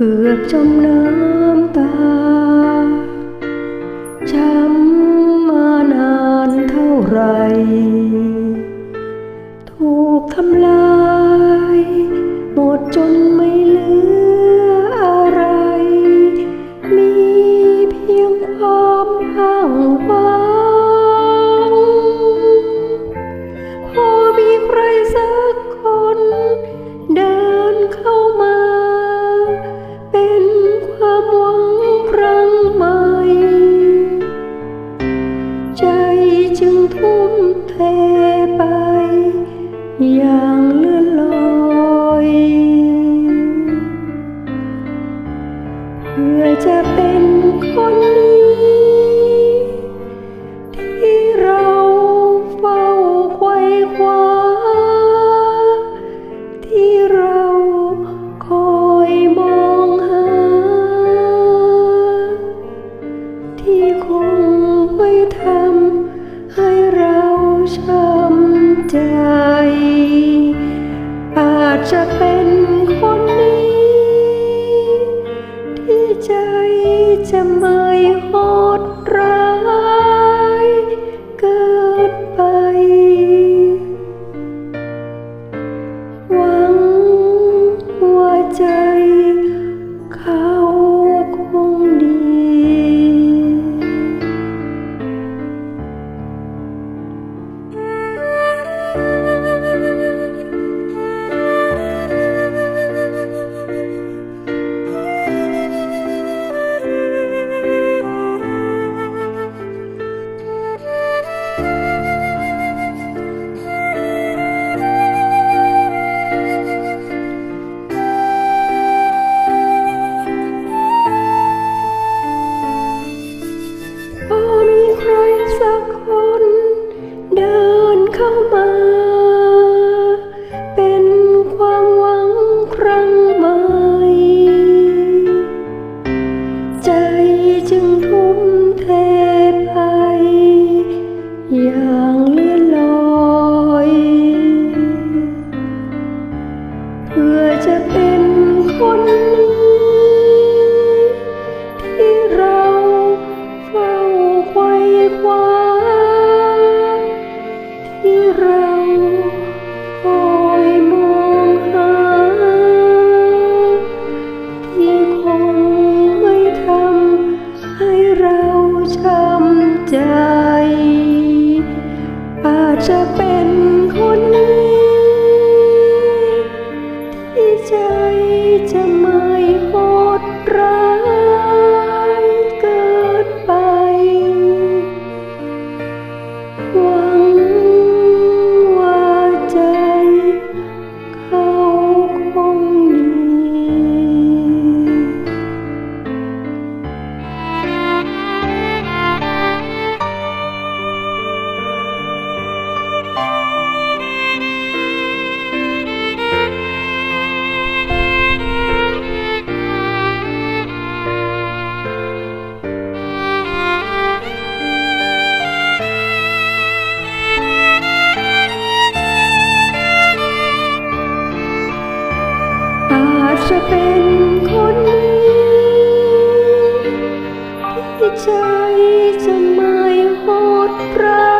เกือบจมน้ำตา ช้ำมานานเท่าไร ถูกทำลาย เป็นคนนี้ ที่เราเฝ้าควยคว้า ที่เราคอยมองหา ที่คงไม่ทำให้เราช้ำใจ อาจจะเป็น จะมา 相遇。separate. จะเป็นคนนี้ที่ใจจะไม่โหดร้าย